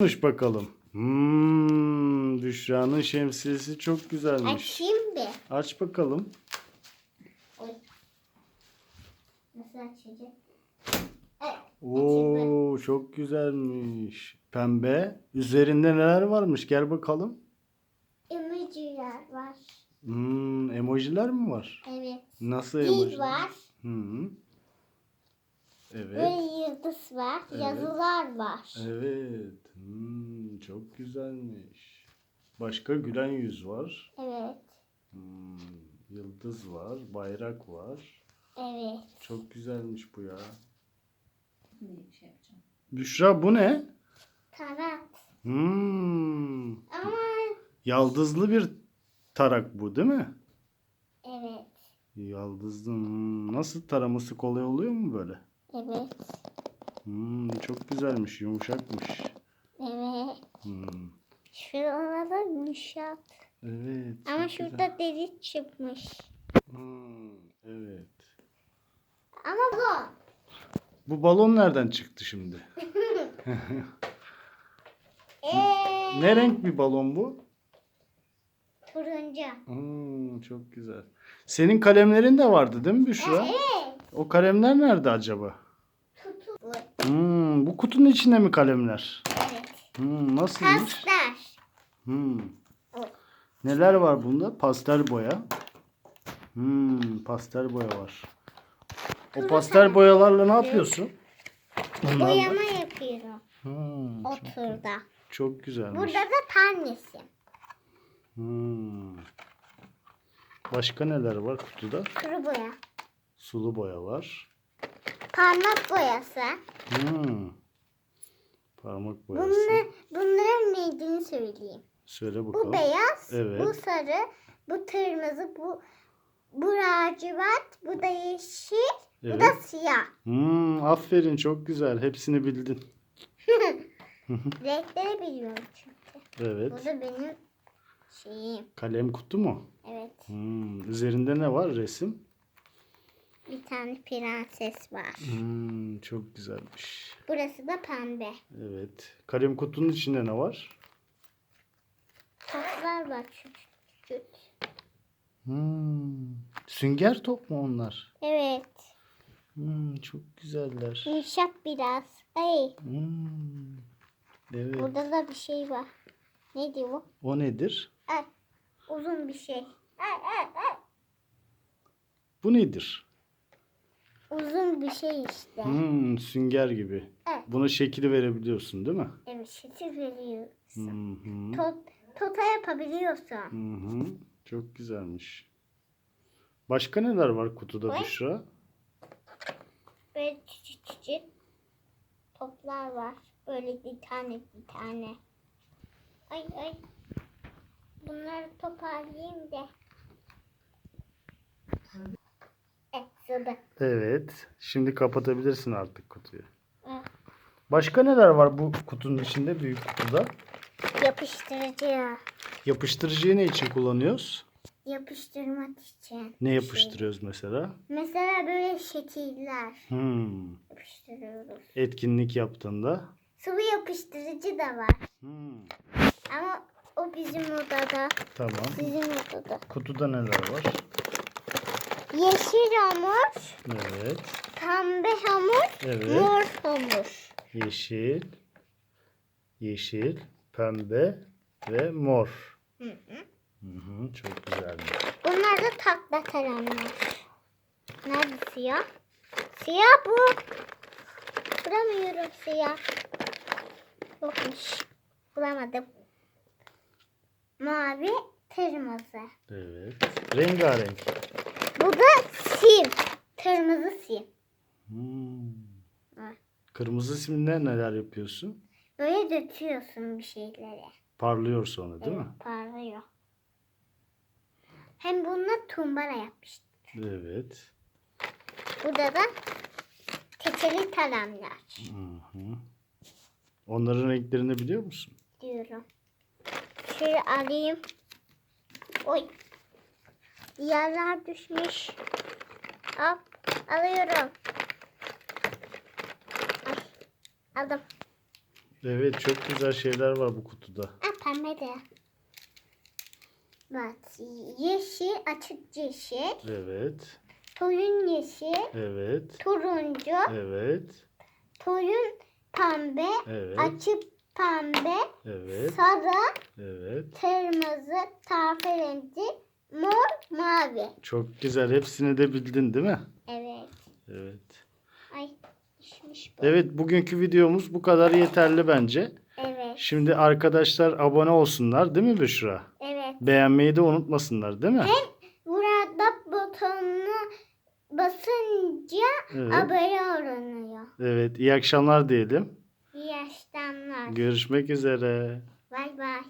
Konuş bakalım. Hmm, Büşra'nın şemsiyesi çok güzelmiş. Açayım bir. Aç bakalım. Oy. Nasıl? Evet. Oo, çok güzelmiş. Pembe. Üzerinde neler varmış? Gel bakalım. Emojiler var. Hmm, emojiler mi var? Evet. Nasıl Dil emojiler? var. Hı -hı. Evet. Böyle yıldız var. Evet. Yazılar var. Evet. Hmm, çok güzelmiş. Başka gülen yüz var. Evet. Hmm, yıldız var. Bayrak var. Evet. Çok güzelmiş bu ya. Ne şey yapacağım? Büşra bu ne? Tarat. Hmm, Ama yaldızlı bir tarak bu değil mi? evet. Yaldızlı. hmm, Nasıl taraması kolay oluyor mu böyle? Evet. Hmm, çok güzelmiş, yumuşakmış. Evet. Hmm, Şuralarda yumuşak. evet. Ama şurada güzel. delik çıkmış. Hmm, evet. Ama bu. Bu balon nereden çıktı şimdi? Eee. Ne renk bir balon bu? Turuncu. Hmm, çok güzel. Senin kalemlerin de vardı değil mi Büşra? Evet. O kalemler nerede acaba? Tutu. Bu. Hmm, bu kutunun içinde mi kalemler? Evet. Hmm, nasılmış? Pastel. Hmm. Neler var bunda? Pastel boya. Hmm, pastel boya var. O pastel boyalarla ne yapıyorsun? Bunlarla. Boyama yapıyorum. Hmm, çok, Oturda. çok güzelmiş. Burada da tanesi. Hmm. Başka neler var kutuda? Kuru boya. Sulu boya var. Parmak boyası. Hmm. Parmak boyası. Bunlar, bunların neydiğini söyleyeyim. Söyle Bu bakalım. beyaz, Evet. bu sarı, bu kırmızı, bu bu lacivert, bu da yeşil, bu da Evet. siyah. Hmm, aferin çok güzel. Hepsini bildin. Renkleri biliyorum çünkü. Bu Evet. da benim şeyim. Kalem kutu mu? Evet. Hmm. Üzerinde ne var resim? Bir tane prenses var. Hmm, çok güzelmiş. Burası da pembe. Evet. Kalem kutunun içinde ne var? Toplar var küçük. Hmm. Sünger top mu onlar? Evet. Hmm, çok güzeller. Yumuşak biraz. Ay. Hmm. Evet. Burada da bir şey var. Neydi bu? O nedir? Ay. Uzun bir şey. Ay, ay, ay. Bu nedir? Uzun bir şey işte. Hmm, sünger gibi. Evet. Buna şekil verebiliyorsun değil mi? Evet, şekil veriyorsun. Hı hı. Tot, tota yapabiliyorsun. Hı hı. Çok güzelmiş. Başka neler var kutuda Oy. Büşra? Böyle küçük küçük toplar var. Böyle bir tane bir tane. Ay ay. Bunları toparlayayım da. Evet. Şimdi kapatabilirsin artık kutuyu. Başka neler var bu kutunun içinde büyük kutuda? Yapıştırıcı. Yapıştırıcıyı ne için kullanıyoruz? Yapıştırmak için. Ne yapıştırıyoruz mesela? Mesela böyle şekiller Hmm. yapıştırıyoruz. Etkinlik yaptığında. Sıvı yapıştırıcı da var. Hmm. Ama o bizim odada. Tamam. Sizin odada. Kutuda neler var? Yeşil hamur, Evet. pembe hamur, Evet. mor hamur. Yeşil. Yeşil. Pembe. Ve mor. Hı hı. Hı hı, çok güzelmiş. Bunlar da takla kalemler. Nerede siyah? Siyah bu. Bulamıyorum siyah. Yokmuş. Bulamadım. Mavi, kırmızı. Evet. Rengarenk. Bu da sim. Kırmızı sim. Hmm. Evet. Kırmızı simle neler yapıyorsun? Böyle döküyorsun bir şeyleri. Parlıyor sonra değil evet, mi? Parlıyor. Hem bununla tumbara yapmıştım. Evet. Burada da keçeli kalemler Hı hı. Onların renklerini biliyor musun? diyorum. Şöyle alayım. Oy. Yerler düşmüş. Al. Alıyorum. Ay. Aldım. Evet çok güzel şeyler var bu kutuda. Ha pembe de. Bak yeşil açık yeşil. Evet. Toyun yeşil. Evet. Turuncu. Evet. Toyun pembe. Evet. Açık pembe. Evet. Sarı. Evet. Kırmızı. Kahverengi. Mor. Mavi. Çok güzel. Hepsini de bildin değil mi? Evet. Evet. Ay düşmüş bu. Evet bugünkü videomuz bu kadar yeterli bence. Evet. Şimdi arkadaşlar abone olsunlar değil mi Büşra? Evet. Beğenmeyi de unutmasınlar değil mi? Burada butonuna basınca Evet. abone olunuyor. Evet iyi akşamlar diyelim. İyi akşamlar. Görüşmek üzere. Bay bay.